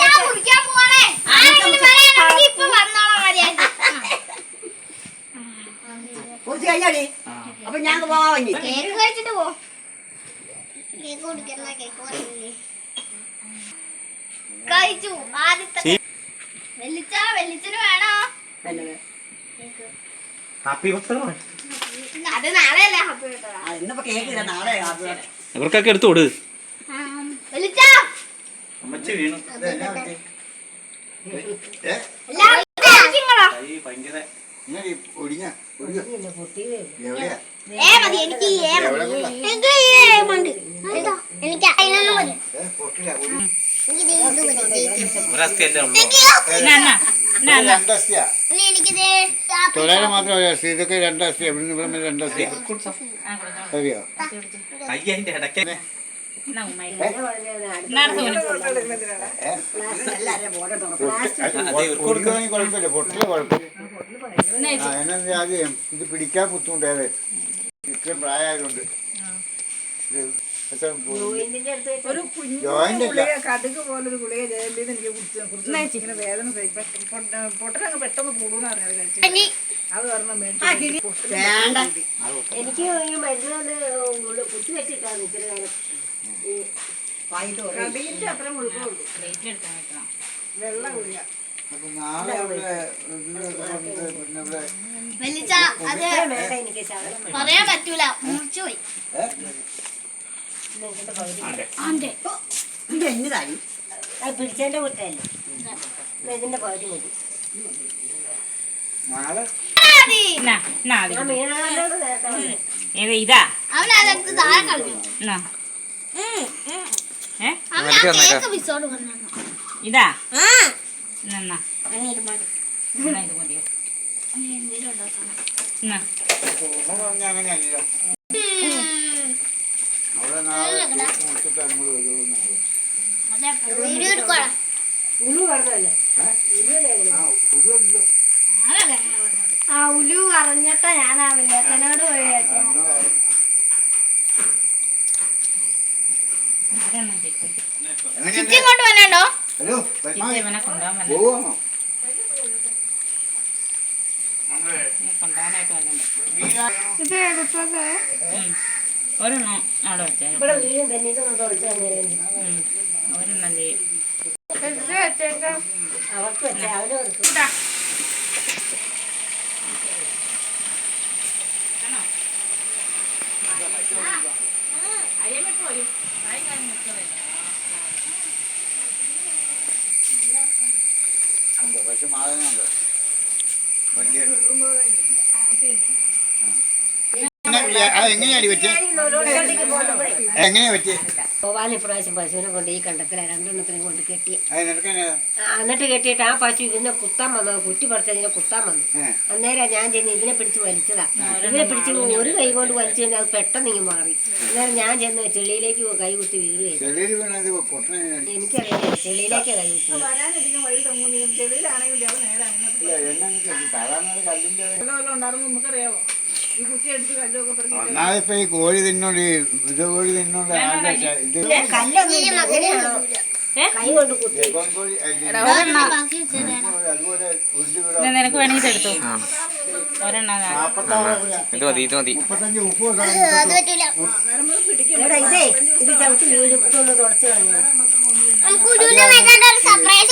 ഞാൻ പോവാ അപ്പൊ ഞാൻ വന്നി കേക്ക് കഴിച്ചിട്ട് പോ. കേക്ക് കുടിക്കണ്ട കേക്ക് കഴിച്ചു ആദ്യത്തെ. ചീ. വെല്ലിച്ച വെല്ലിച്ചന് വേണോ? ഹാപ്പി ബർത്ത്ഡേ അത് നാളെയല്ലേ ഹാപ്പി കിട്ടതാ ഇന്നിപ്പോ കേക്ക് ഇല്ല നാളെ കാപ്പി വേണം. ഇവർക്കൊക്കെ എടുത്തു കൊടു. അമ്മച്ചി വീണു. ഏ? മതി എനിക്ക് ഈ ഏ മതി. എനിക്ക് ഈ ഏ മതി. ഇതാ, എനിക്ക് അതിനൊന്നും മതി. എനിക്ക് ദേ ഇത് മതി. ദേ ഇത്. ഒരസ്ഥയല്ലേ ഉള്ളൂ ഇനി എനിക്കിത് തൊഴിലാളി മാത്രം അറിയാം രണ്ടസ്ഥ എവിടെ ഇവിടെ രണ്ടസ്ഥ അറിയോ കൈ രണ്ടാം സ്ത്രീ എല്ലാവരും ഫോട്ടോ എടുത്തോണം. അതെ ഇവർക്ക് കൊടുക്ക കൊടുക്കുകയാണെങ്കിൽ കുഴപ്പമില്ല കുഴപ്പമില്ല ഇത് പിടിക്കാൻ ബുദ്ധിമുട്ടേറെ ഇത്ര പ്രായമായതുകൊണ്ട്. ഒരു കുഞ്ഞു ഗുളിക കടുക് പോലൊരു ഗുളിക എനിക്ക് കുടിച്ച് കുടിച്ച് ഇങ്ങനെ വേദന പൊട്ടനങ്ങ് പെട്ടെന്ന് കൂടുന്ന കഴിച്ചു അത് പറഞ്ഞ മേടിച്ചു എനിക്ക് ഈ മരുന്ന് കുത്തി വെച്ചിട്ടാണ് ഇച്ചിരി നേരം. കടീന്റെ അത്ര മുഴുക്കുള്ളൂ വെള്ള ഗുളിക അത്. പറയാൻ പറ്റൂല. മുറിച്ചു പോയി. ഇത് എന്നതായി അത് പിടിച്ചതിന്റെ കുറ്റമല്ലേ ഇതിന്റെ പകുതി മതി. ഇതാ താഴെ ഉലു പറഞ്ഞല്ലേ ആ ഉലു പറഞ്ഞിട്ടാ ഞാൻ ആ ഇത്? ചുറ്റി ഇങ്ങോട്ട് വന്നോ ഹലോ ഇത് ഇവനെ കൊണ്ടുപോകാൻ ഇവനെ കൊണ്ടുപോകാനായിട്ട് വന്നത് ഉം. ഒരെണ്ണം അവിടെ വെച്ചാൽ. ഒരെണ്ണം ചെയ്യും അവർക്ക് വെച്ചേ അവർ കൊടുക്കും ഉണ്ട്? പക്ഷെ മാതനുണ്ട് വലിയ എങ്ങനെയാ പറ്റിയ? പോവാൻ ഇപ്രാവശ്യം പശുവിനെ കൊണ്ട് ഈ കണ്ടത്തിൽ രണ്ടെണ്ണത്തിനെ കൊണ്ട് കെട്ടി അത് നിനക്കെങ്ങനെ ആ, എന്നിട്ട് കെട്ടിയിട്ട് ആ പശു ഇതിനെ കുത്താൻ വന്നത് കുറ്റി പറിച്ച് ഇതിനെ കുത്താൻ വന്നു. അന്നേരം ഞാൻ ചെന്ന് ഇതിനെ പിടിച്ച് വലിച്ചതാ. ഇതിനെ പിടിച്ച് ഒരു കൈ കൊണ്ട് വലിച്ചു കഴിഞ്ഞാൽ അത് പെട്ടെന്ന് ഇങ്ങനെ മാറി. അന്നേരം ഞാൻ ചെന്ന് ചെളിയിലേക്ക് കൈ കുത്തി വീഴുകയും. എനിക്കറിയാം ചെളിയിലേക്ക് കൈ കുത്തി വീണു. വരാനിരിക്കുന്ന വഴി തങ്ങുന്നു ചെളിയിലാണെങ്കിൽ നമുക്കറിയാവോ? ഈ കുറ്റി കല്ലൊക്കെ പെറുക്കി ഒന്നാമത് ഇപ്പൊ ഈ കോഴി തിന്നോണ്ട് ഈ ഇത് കോഴി തിന്നോണ്ട് ഇത് നിനക്ക് വേണമെങ്കിൽ എടുത്തു ഒരെണ്ണം ഇത് മതി ഇത് മതി. ഇതേ ചവിട്ടി തുടച്ചു കളഞ്ഞു സർപ്രൈസ്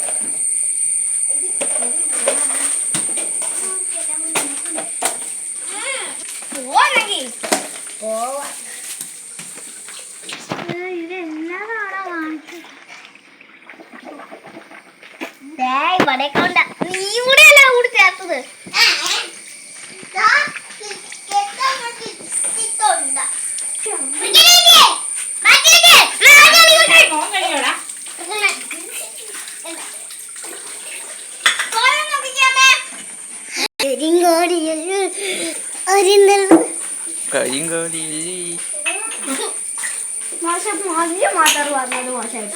കൊടേക്കൊണ്ട നീ ഇവിടെ അല്ല കൂടി ചേർത്തത് കരിങ്കോടിയല്ലേ മോശം മോശം മാത്രം പറഞ്ഞത് മോശമായിട്ട്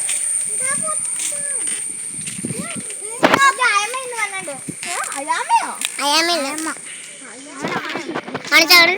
അയാമയോ അയാമയോ അണിച്ചാട്